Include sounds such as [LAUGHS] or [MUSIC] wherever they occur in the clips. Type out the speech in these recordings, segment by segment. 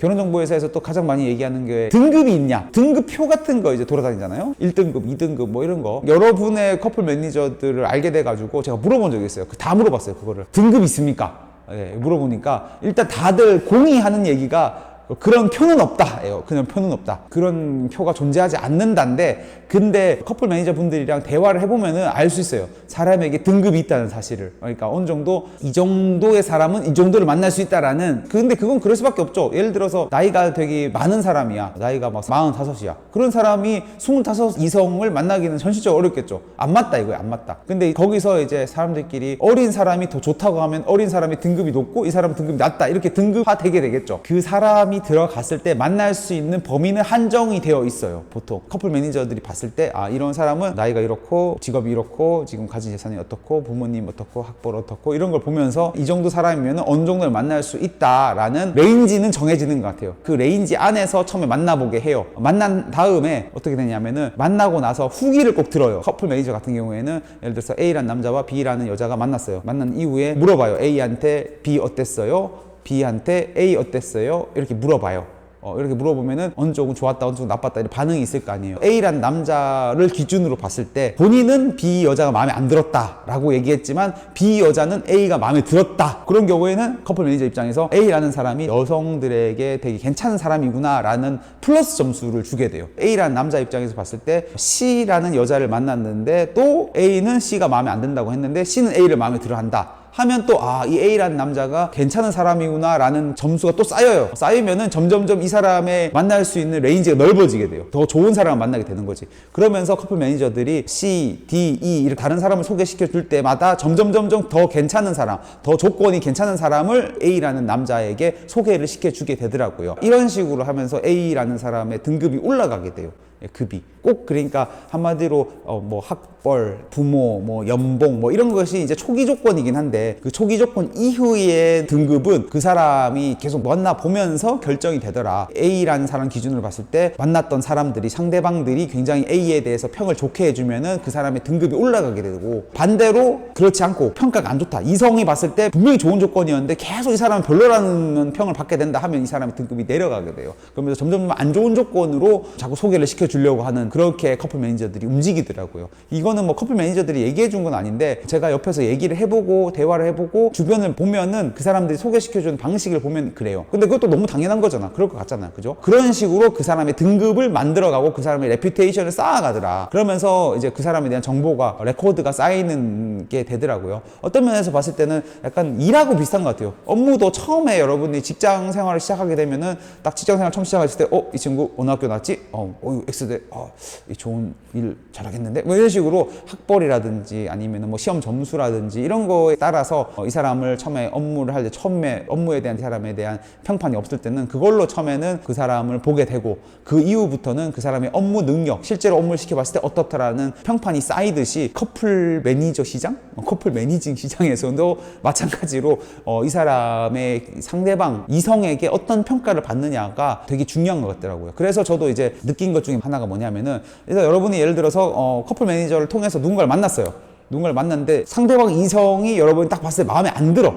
결혼정보회사에서 또 가장 많이 얘기하는 게 등급이 있냐? 등급표 같은 거 이제 돌아다니잖아요. 1등급 2등급 뭐 이런 거. 여러분의 커플 매니저들을 알게 돼 가지고 제가 물어본 적이 있어요. 그다 물어봤어요 그거를. 등급 있습니까? 예, 물어보니까 일단 다들 공의하는 얘기가 그런 표는 없다예요. 그냥 표는 없다. 그런 표가 존재하지 않는다인데, 근데 커플 매니저 분들이랑 대화를 해보면은 알 수 있어요. 사람에게 등급이 있다는 사실을. 그러니까 어느 정도 이 정도의 사람은 이 정도를 만날 수 있다라는. 근데 그건 그럴 수밖에 없죠. 예를 들어서 나이가 되게 많은 사람이야. 나이가 막 45이야. 그런 사람이 25 이성을 만나기는 현실적으로 어렵겠죠. 안 맞다 이거야. 안 맞다. 근데 거기서 이제 사람들끼리 어린 사람이 더 좋다고 하면 어린 사람이 등급이 높고 이 사람 등급이 낮다. 이렇게 등급화 되게 되겠죠. 그 사람이 들어갔을 때 만날 수 있는 범위는 한정이 되어 있어요. 보통 커플 매니저들이 봤을 때 아 이런 사람은 나이가 이렇고 직업이 이렇고 지금 가진 재산이 어떻고 부모님 어떻고 학벌 어떻고 이런 걸 보면서 이 정도 사람이면 어느 정도를 만날 수 있다라는 레인지는 정해지는 것 같아요. 그 레인지 안에서 처음에 만나보게 해요. 만난 다음에 어떻게 되냐면은 만나고 나서 후기를 꼭 들어요. 커플 매니저 같은 경우에는 예를 들어서 A라는 남자와 B라는 여자가 만났어요. 만난 이후에 물어봐요. A한테 B 어땠어요? B한테 A 어땠어요? 이렇게 물어봐요. 어, 이렇게 물어보면은 어느 쪽은 좋았다, 어느 쪽은 나빴다 이런 반응이 있을 거 아니에요. A란 남자를 기준으로 봤을 때 본인은 B 여자가 마음에 안 들었다라고 얘기했지만 B 여자는 A가 마음에 들었다. 그런 경우에는 커플 매니저 입장에서 A라는 사람이 여성들에게 되게 괜찮은 사람이구나라는 플러스 점수를 주게 돼요. A라는 남자 입장에서 봤을 때 C라는 여자를 만났는데 또 A는 C가 마음에 안 든다고 했는데 C는 A를 마음에 들어 한다. 하면 또 아 이 A라는 남자가 괜찮은 사람이구나 라는 점수가 또 쌓여요. 쌓이면은 점점점 이 사람의 만날 수 있는 레인지가 넓어지게 돼요. 더 좋은 사람을 만나게 되는 거지. 그러면서 커플 매니저들이 C, D, E 이렇게 다른 사람을 소개시켜 줄 때마다 점점 점점 더 괜찮은 사람, 더 조건이 괜찮은 사람을 A라는 남자에게 소개를 시켜 주게 되더라고요. 이런 식으로 하면서 A라는 사람의 등급이 올라가게 돼요. 예, 급이 꼭 그러니까 한마디로 어 뭐 학벌, 부모, 뭐 연봉 뭐 이런 것이 이제 초기 조건이긴 한데 그 초기 조건 이후의 등급은 그 사람이 계속 만나 보면서 결정이 되더라. A라는 사람 기준으로 봤을 때 만났던 사람들이 상대방들이 굉장히 A에 대해서 평을 좋게 해주면은 그 사람의 등급이 올라가게 되고 반대로 그렇지 않고 평가가 안 좋다. 이성이 봤을 때 분명히 좋은 조건이었는데 계속 이 사람은 별로라는 평을 받게 된다 하면 이 사람의 등급이 내려가게 돼요. 그러면서 점점 안 좋은 조건으로 자꾸 소개를 시켜 주려고 하는 그렇게 커플 매니저들이 움직이더라고요. 이거는 뭐 커플 매니저들이 얘기해 준 건 아닌데 제가 옆에서 얘기를 해보고 대화를 해보고 주변을 보면은 그 사람들이 소개시켜 주는 방식을 보면 그래요. 근데 그것도 너무 당연한 거잖아. 그럴 것 같잖아. 그죠? 그런 식으로 그 사람의 등급을 만들어가고 그 사람의 레퓨테이션을 쌓아가더라. 그러면서 이제 그 사람에 대한 정보가 레코드가 쌓이는 게 되더라고요. 어떤 면에서 봤을 때는 약간 일하고 비슷한 것 같아요. 업무도 처음에 여러분이 직장 생활을 시작하게 되면은 딱 직장 생활 처음 시작했을 때, 어, 이 친구 어느 학교 나왔지? 어, 어, X대, 어, 이 좋은 일 잘하겠는데? 뭐 이런 식으로 학벌이라든지 아니면 뭐 시험 점수라든지 이런 거에 따라서 어, 이 사람을 처음에 업무를 할 때 처음에 업무에 대한 이 사람에 대한 평판이 없을 때는 그걸로 처음에는 그 사람을 보게 되고 그 이후부터는 그 사람의 업무 능력, 실제로 업무를 시켜봤을 때 어떻다라는 평판이 쌓이듯이 커플 매니저 시장? 어, 커플 매니징 시장에서도 [LAUGHS] 마찬가지로 어, 이 사람의 상대방 이성에게 어떤 평가를 받느냐가 되게 중요한 것 같더라고요. 그래서 저도 이제 느낀 것 중에 하나가 뭐냐면은 그래서 여러분이 예를 들어서 어, 커플 매니저를 통해서 누군가를 만났어요. 누군가를 만났는데 상대방 이성이 여러분이 딱 봤을 때 마음에 안 들어.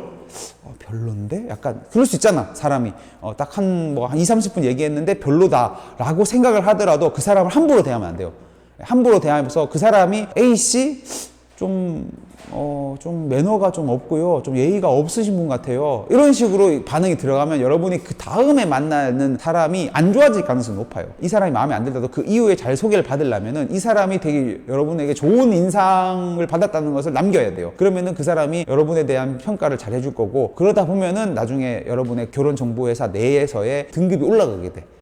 어, 별론데? 약간 그럴 수 있잖아 사람이 어, 딱 한 뭐한 2, 30분 얘기했는데 별로다라고 생각을 하더라도 그 사람을 함부로 대하면 안 돼요 함부로 대하면서 그 사람이 A씨 좀, 어, 좀 매너가 좀 없고요. 좀 예의가 없으신 분 같아요. 이런 식으로 반응이 들어가면 여러분이 그 다음에 만나는 사람이 안 좋아질 가능성이 높아요. 이 사람이 마음에 안 들더라도 그 이후에 잘 소개를 받으려면은 이 사람이 되게 여러분에게 좋은 인상을 받았다는 것을 남겨야 돼요. 그러면은 그 사람이 여러분에 대한 평가를 잘 해줄 거고 그러다 보면은 나중에 여러분의 결혼 정보 회사 내에서의 등급이 올라가게 돼.